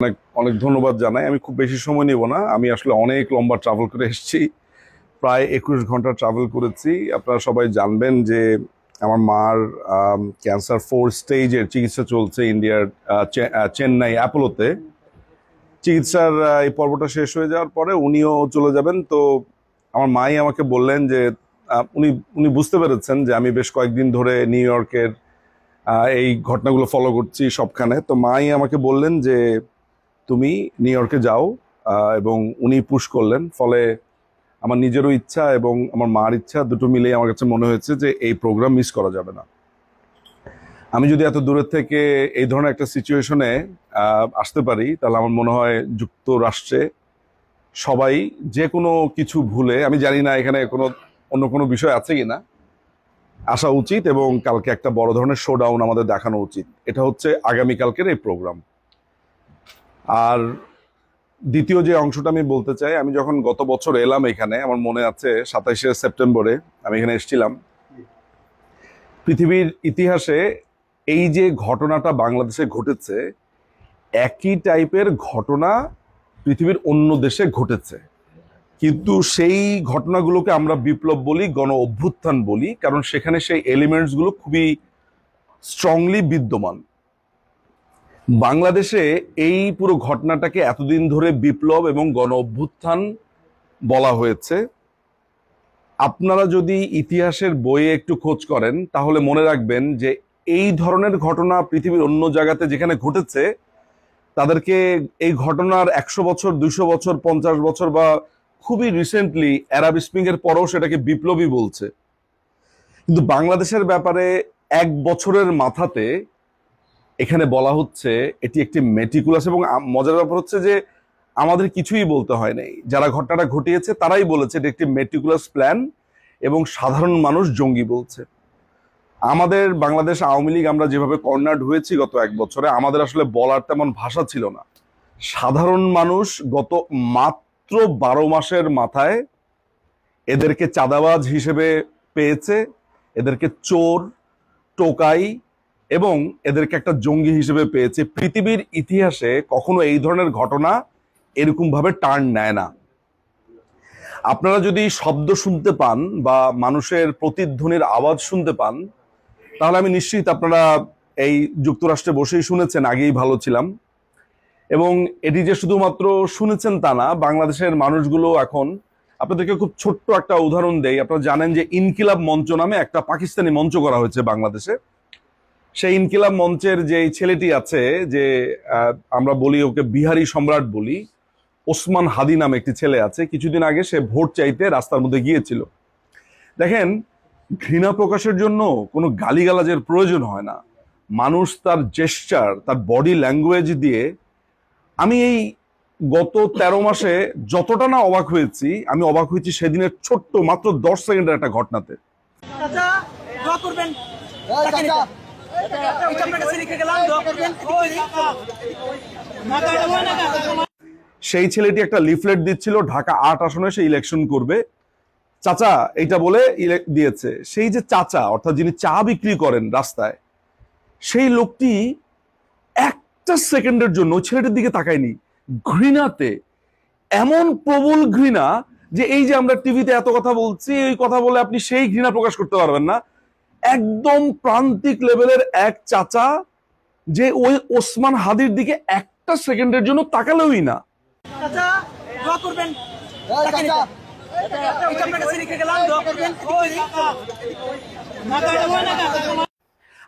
অনেক অনেক ধন্যবাদ জানাই। আমি খুব বেশি সময় নেব না। আমি আসলে অনেক লম্বা ট্রাভেল করে এসেছি। প্রায় একুশ ঘণ্টা ট্রাভেল করেছি। আপনারা সবাই জানবেন যে আমার মার ক্যান্সার ফোর স্টেজের চিকিৎসা চলছে ইন্ডিয়ার চেন্নাই অ্যাপোলোতে। চিকিৎসার এই পর্বটা শেষ হয়ে যাওয়ার পরে উনিও চলে যাবেন। তো আমার মাই আমাকে বললেন যে উনি উনি বুঝতে পেরেছেন যে আমি বেশ কয়েকদিন ধরে নিউ ইয়র্কের এই ঘটনাগুলো ফলো করছি সবখানে। তো মাই আমাকে বললেন যে তুমি নিউ ইয়র্কে যাও এবং উনি পুশ করলেন। ফলে আমার নিজেরও ইচ্ছা এবং আমার মার ইচ্ছা দুটো মিলেই আমার কাছে মনে হয়েছে যে এই প্রোগ্রাম মিস করা যাবে না। আমি যদি এত দূরের থেকে এই ধরনের একটা সিচুয়েশনে আসতে পারি, তাহলে আমার মনে হয় যুক্তরাষ্ট্রে সবাই যে কোনো কিছু ভুলে, আমি জানি না এখানে কোনো, অন্য কোনো বিষয় আছে কি না আসা উচিত এবং কালকে একটা বড় ধরনের শোডাউন আমাদের দেখানো উচিত। এটা হচ্ছে আগামীকালকের এই প্রোগ্রাম আর দ্বিতীয় যে অংশটা আমি বলতে চাই, আমি যখন গত বছর এলাম এখানে, আমার মনে আছে সাতাইশে সেপ্টেম্বরে আমি এখানে এসেছিলাম। পৃথিবীর ইতিহাসে এই যে ঘটনাটা বাংলাদেশে ঘটেছে, একই টাইপের ঘটনা পৃথিবীর অন্য দেশে ঘটেছে। কিন্তু সেই ঘটনাগুলোকে আমরা বিপ্লব বলি, গণ অভ্যুত্থান বলি, কারণ সেখানে সেই এলিমেন্টসগুলো খুবই স্ট্রংলি বিদ্যমান। বাংলাদেশে এই পুরো ঘটনাটাকে এতদিন ধরে বিপ্লব এবং গণ অভ্যুত্থান বলা হয়েছে। আপনারা যদি ইতিহাসের বইয়ে একটু খোঁজ করেন, তাহলে মনে রাখবেন যে এই ধরনের ঘটনা পৃথিবীর অন্য জায়গাতে যেখানে ঘটেছে, তাদেরকে এই ঘটনার একশো বছর দুশো বছর, পঞ্চাশ বছর বা খুবই রিসেন্টলি অ্যারাব স্প্রিং এর পরেও সেটাকে বিপ্লবী বলছে। কিন্তু বাংলাদেশের ব্যাপারে এক বছরের মাথাতে এখানে বলা হচ্ছে এটি একটি মেটিকুলাস এবং মজার ব্যাপার হচ্ছে যে আমাদের কিছুই বলতে হয় নাই। যারা ঘটনাটা ঘটিয়েছে তারাই বলেছে এটি একটি মেটিকুলাস প্ল্যান এবং সাধারণ মানুষ জঙ্গি বলছে। আমাদের বাংলাদেশ আওয়ামী লীগ, আমরা যেভাবে কর্নার্ড হয়েছি গত এক বছরে, আমাদের আসলে বলার তেমন ভাষা ছিল না। সাধারণ মানুষ গত মাত্র বারো মাসের মাথায় এদেরকে চাঁদাবাজ হিসেবে পেয়েছে, এদেরকে চোর, টোকাই এবং এদেরকে একটা জঙ্গি হিসেবে পেয়েছে। পৃথিবীর ইতিহাসে কখনো এই ধরনের ঘটনা এরকম ভাবে টার্ন নেয় না। আপনারা যদি শব্দ শুনতে পান বা মানুষের প্রতিধ্বনির আওয়াজ শুনতে পান, তাহলে আমি নিশ্চিত আপনারা এই যুক্তরাষ্ট্রে বসেই শুনেছেন, আগেই ভালো ছিলাম। এবং এটি যে শুধুমাত্র শুনেছেন তা না, বাংলাদেশের মানুষগুলো এখন, আপনাদেরকে খুব ছোট্ট একটা উদাহরণ দেই। আপনারা জানেন যে ইনকিলাব মঞ্চ নামে একটা পাকিস্তানি মঞ্চ করা হয়েছে বাংলাদেশে। সেই ইনকিলাব মঞ্চের যে ছেলেটি আছে যে আমরা বলি ওকে বিহারি সম্রাট বলি ওসমান হাদি নামে একটি ছেলে আছে। কিছুদিন আগে সে ভোট চাইতে রাস্তার মধ্যে গিয়েছিল। দেখেন ঘৃণা প্রকাশের জন্য কোনো গালিগালাজের প্রয়োজন হয় না। মানুষ তার জেস্টার তার বডি ল্যাঙ্গুয়েজ দিয়ে আমি এই গত তেরো মাসে যতটা না অবাক হয়েছি আমি অবাক হয়েছি সেদিনের ছোট্ট মাত্র দশ সেকেন্ডের একটা ঘটনাতে। ওই ওই সেই ছেলেটি একটা লিফলেট দিচ্ছিল, ঢাকা আট আসনে সে ইলেকশন করবে। চাচা এটা বলে দিয়েছে, সেই যে চাচা, অর্থাৎ যিনি চা বিক্রি করেন রাস্তায়, সেই লোকটি একটা সেকেন্ডের জন্য ওই ছেলেটির দিকে তাকায়নি। ঘৃণাতে, এমন প্রবল ঘৃণা যে এই যে আমরা টিভিতে এত কথা বলছি, এই কথা বলে আপনি সেই ঘৃণা প্রকাশ করতে পারবেন না। একদম প্রান্তিক লেভেলের এক চাচা যে ওই ওসমান হাদির দিকে একটা সেকেন্ডের জন্য তাকালেওই না। চাচা দোয়া করবেন। তাকে নিতে। এটা আপনার কাছে রেখে গেলাম দোয়া করবেন। ওই মাথা ওই না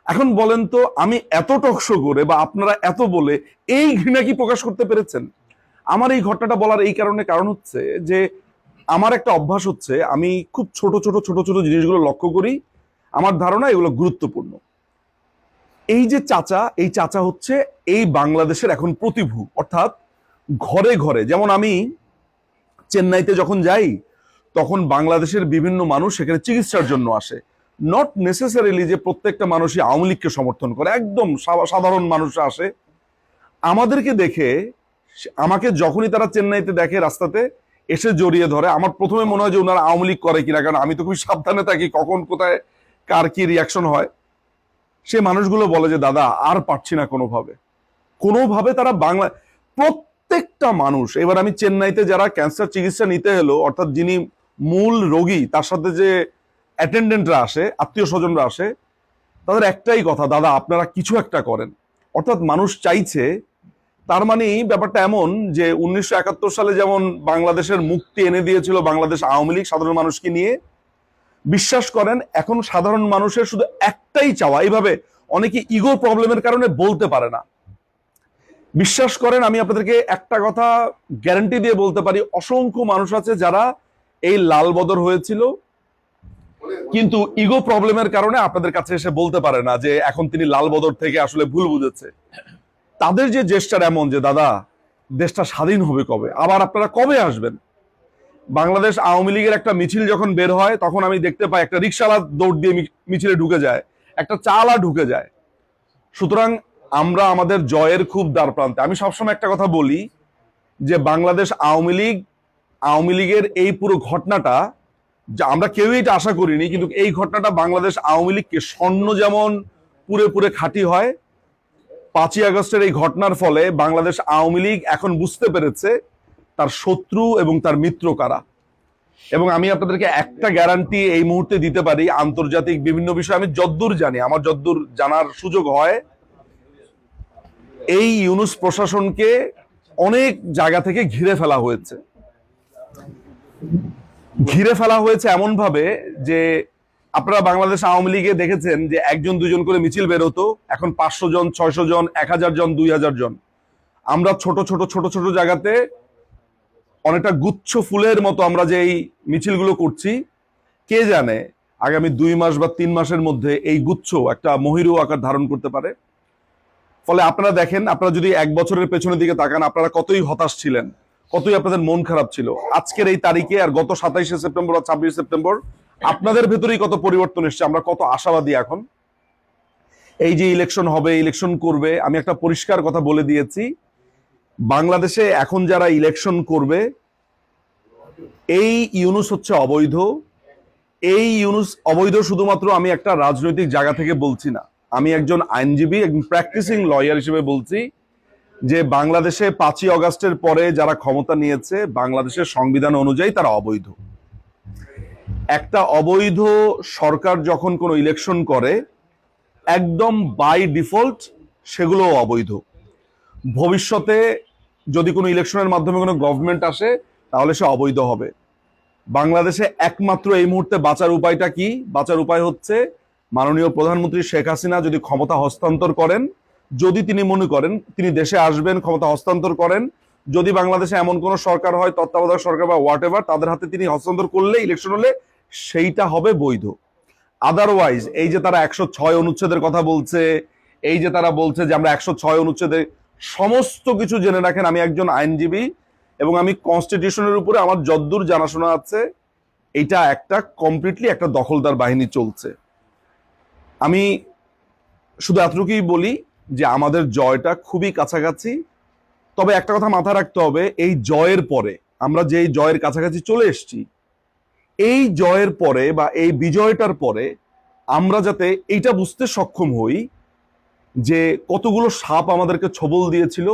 এখন বলেন তো আমি এত টকশো করে বা আপনারা এত বলে এই ঘৃণা কি প্রকাশ করতে পেরেছেন? আমার এই ঘটনাটা বলার এই কারণে কারণ হচ্ছে যে আমার একটা অভ্যাস হচ্ছে আমি খুব ছোট ছোট ছোট ছোট জিনিসগুলো লক্ষ্য করি আমার ধারণা এগুলো গুরুত্বপূর্ণ। এই যে চাচা, এই চাচা হচ্ছে এই বাংলাদেশের এখন প্রতিভু। অর্থাৎ ঘরে ঘরে, যেমন আমি চেন্নাইতে যখন যাই, তখন বাংলাদেশের বিভিন্ন মানুষ সেখানে চিকিৎসার জন্য আসে। নট নেসেসারিলি যে প্রত্যেকটা মানুষই আওয়ামী লীগকে সমর্থন করে, একদম সাধারণ মানুষ আসে। আমাদেরকে দেখে আমাকে যখনই তারা চেন্নাইতে দেখে রাস্তাতে, এসে জড়িয়ে ধরে, আমার প্রথমে মনে হয় যে ওনারা আওয়ামী লীগ করে কিনা, কারণ আমি তো খুবই সাবধানে থাকি কখন, কোথায় কার কি রিয়াকশন হয়? সে মানুষগুলো বলে যে, দাদা, আর পারছি না কোনোভাবে। কোনোভাবে তারা বাংলা, প্রত্যেকটা মানুষ, এবার আমি চেন্নাইতে যারা ক্যান্সার চিকিৎসা নিতে এলো, অর্থাৎ যিনি মূল রোগী, তার সাথে যে অ্যাটেন্ডেন্টরা আসে, আত্মীয় স্বজনরা আসে, তাদের একটাই কথা, দাদা, আপনারা কিছু একটা করেন। অর্থাৎ মানুষ চাইছে, তার মানে ব্যাপারটা এমন যে, উনিশশো একাত্তর সালে যেমন বাংলাদেশের মুক্তি এনে দিয়েছিল বাংলাদেশ আওয়ামী লীগ, সাধারণ মানুষকে নিয়ে বিশ্বাস করেন, এখন সাধারণ মানুষের শুধু একটাই চাওয়া, এইভাবে অনেকে ইগো প্রবলেমের কারণে বলতে পারে না। বিশ্বাস করেন, আমি আপনাদেরকে একটা কথা গ্যারান্টি দিয়ে বলতে পারি, অসংখ্য মানুষ আছে যারা এই লাল বদর হয়েছিল, কিন্তু ইগো প্রবলেমের কারণে আপনাদের কাছে এসে বলতে পারে না যে এখন তিনি লাল বদর থেকে আসলে ভুল বুঝেছে। তাদের যে জেস্টার এমন যে, দাদা, দেশটা স্বাধীন হবে কবে? আবার আপনারা কবে আসবেন? বাংলাদেশ আওয়ামী লীগের একটা মিছিল যখন বের হয়, তখন আমি দেখতে পাই একটা রিক্সাওয়ালা দৌড় দিয়ে মিছিলে ঢুকে যায়, একটা চালা ঢুকে যায়। সুতরাং আমরা আমাদের জয়ের খুব দ্বার প্রান্তে। আমি সবসময় একটা কথা বলি যে বাংলাদেশ আওয়ামী লীগ, আওয়ামী লীগের এই পুরো ঘটনাটা, যা আমরা কেউই এটা আশা করিনি, কিন্তু এই ঘটনাটা বাংলাদেশ আওয়ামী লীগকে স্বর্ণ যেমন পুরে পুরে খাঁটি হয়, পাঁচই আগস্টের এই ঘটনার ফলে বাংলাদেশ আওয়ামী লীগ এখন বুঝতে পেরেছে তার শত্রু এবং তার মিত্র কারা? এবং আমি আপনাদেরকে একটা গ্যারান্টি এই মুহূর্তে দিতে পারি, আন্তর্জাতিক বিভিন্ন বিষয়ে আমি যদ্দূর জানি, আমার যদ্দূর জানার সুযোগ হয়, এই ইউনুস প্রশাসনকে অনেক জায়গা থেকে ঘিরে ফেলা হয়েছে। ঘিরে ফেলা হয়েছে এমন ভাবে যে আপনারা বাংলাদেশ আওয়ামী লীগে দেখেছেন যে একজন, দুজন করে মিছিল বেরোতো, এখন পাঁচশো জন, ছয়শো জন, এক হাজার জন, দুই হাজার জন। আমরা ছোট ছোট ছোট ছোট জায়গাতে অনেকটা গুচ্ছ ফুলের মতো আমরা যে এই মিছিলগুলো করছি, কে জানে আগামী দুই মাস বা তিন মাসের মধ্যে এই গুচ্ছ একটা মহিরু আকার ধারণ করতে পারে? ফলে আপনারা দেখেন, আপনারা যদি এক বছরের পেছনের দিকে তাকান, আপনারা কতই হতাশ ছিলেন, কতই আপনাদের মন খারাপ ছিল। আজকের এই তারিখে আর গত সাতাইশে সেপ্টেম্বর বা ছাব্বিশে সেপ্টেম্বর আপনাদের ভেতরেই কত পরিবর্তন এসছে, আমরা কত আশাবাদী এখন? এই যে ইলেকশন হবে, ইলেকশন করবে, আমি একটা পরিষ্কার কথা বলে দিয়েছি বাংলাদেশে এখন যারা ইলেকশন করবে, এই ইউনুস হচ্ছে অবৈধ। এই ইউনুস অবৈধ শুধুমাত্র আমি একটা রাজনৈতিক জায়গা থেকে বলছি না। আমি একজন আইনজীবী, একজন প্র্যাকটিসিং লয়ার হিসেবে বলছি যে বাংলাদেশে পাঁচই অগাস্টের পরে যারা ক্ষমতা নিয়েছে, বাংলাদেশের সংবিধান অনুযায়ী তারা অবৈধ। একটা অবৈধ সরকার যখন কোনো ইলেকশন করে, একদম বাই ডিফল্ট সেগুলো অবৈধ। ভবিষ্যতে যদি কোনো ইলেকশনের মাধ্যমে কোনো গভর্নমেন্ট আসে, তাহলে সে অবৈধ হবে। বাংলাদেশে একমাত্র এই মুহূর্তে বাঁচার উপায়টা কি? বাঁচার উপায় হচ্ছে মাননীয় প্রধানমন্ত্রী শেখ হাসিনা যদি ক্ষমতা হস্তান্তর করেন, যদি তিনি মনে করেন তিনি দেশে আসবেন, ক্ষমতা হস্তান্তর করেন, যদি বাংলাদেশে এমন কোন সরকার হয়, তত্ত্বাবধায়ক সরকার বা হোয়াট এভার তাদের হাতে তিনি হস্তান্তর করলে ইলেকশন হলে সেইটা হবে বৈধ। আদারওয়াইজ এই যে তারা একশো ছয় অনুচ্ছেদের কথা বলছে, এই যে তারা বলছে যে আমরা একশো ছয় অনুচ্ছেদে সমস্ত কিছু জেনে রাখেন, আমি একজন আইনজীবী এবং আমি কনস্টিটিউশনের উপরে আমার যদ্দূর জানাশোনা আছে, এটা একটা কমপ্লিটলি একটা দখলদার বাহিনী চলছে। আমি শুধু এতটুকুই বলি যে আমাদের জয়টা খুবই কাছাকাছি, তবে একটা কথা মাথায় রাখতে হবে, এই জয়ের পরে, আমরা যে জয়ের কাছাকাছি চলে এসেছি, এই জয়ের পরে বা এই বিজয়টার পরে আমরা যাতে এইটা বুঝতে সক্ষম হই যে কতগুলো সাপ আমাদেরকে ছবল দিয়েছিল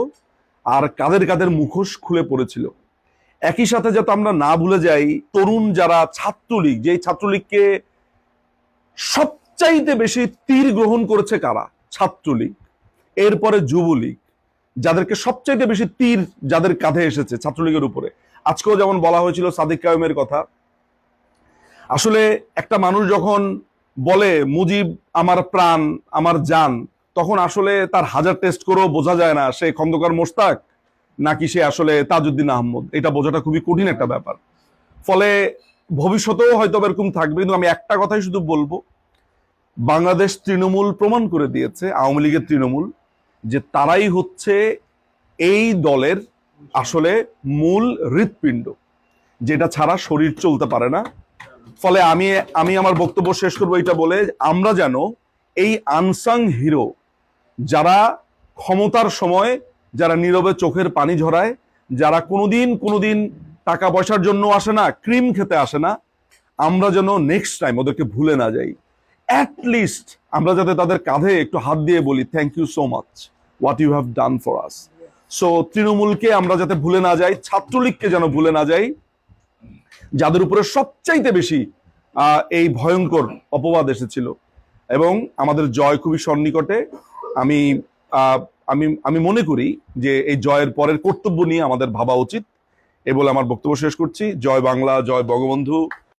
আর কাদের কাদের মুখোশ খুলে পড়েছিল। একই সাথে যাতে আমরা না ভুলে যাই, তরুণ যারা ছাত্রলীগ, যেই ছাত্রলীগকে সবচাইতে বেশি তীর গ্রহণ করেছে কারা? ছাত্রলীগ, এরপরে যুবলীগ, যাদেরকে সবচাইতে বেশি তীর যাদের কাঁধে এসেছে ছাত্রলীগের উপরে। আজকেও যেমন বলা হয়েছিল সাদিক কায়ুমের কথা, আসলে একটা মানুষ যখন বলে, মুজিব আমার প্রাণ, আমার জান তখন আসলে তার হাজার টেস্ট করেও বোঝা যায় না সে খন্দকার মোশতাক নাকি সে আসলে তাজউদ্দিন আহমদ। এটা বোঝাটা খুবই কঠিন একটা ব্যাপার। ফলে ভবিষ্যতেও হয়তো এরকম থাকবে, কিন্তু আমি একটা কথাই শুধু বলব। বাংলাদেশ তৃণমূল প্রমাণ করে দিয়েছে, আওয়ামী লীগের তৃণমূল, যে তারাই হচ্ছে এই দলের আসলে মূল হৃৎপিণ্ড, যেটা ছাড়া শরীর চলতে পারে না। ফলে আমি আমি আমার বক্তব্য শেষ করব এটা বলে আমরা যেন এই আনসাং হিরো যারা ক্ষমতার সময় যারা নীরবে চোখের পানি ঝরায়, যারা কোনোদিন কোনোদিন টাকা পয়সার জন্য আসে না, ক্রিম খেতে আসে না, আমরা যেন নেক্সট টাইম ওদেরকে ভুলে না যাই। অ্যাট লিস্ট আমরা যাতে তাদের কাঁধে একটু হাত দিয়ে বলি thank you so much what you have done for us so তৃণমূলকে আমরা যাতে ভুলে না যাই, ছাত্রলীগকে যেন ভুলে না যাই, যাদের উপরে সবচাইতে বেশি এই ভয়ঙ্কর অপবাদ এসেছিল। এবং আমাদের জয় খুবই সন্নিকটে আমি আমি আমি মনে করি যে এই জয়ের পরের কর্তব্য নিয়ে আমাদের ভাবা উচিত। এ বলে আমার বক্তব্য শেষ করছি। জয় বাংলা, জয় বঙ্গবন্ধু।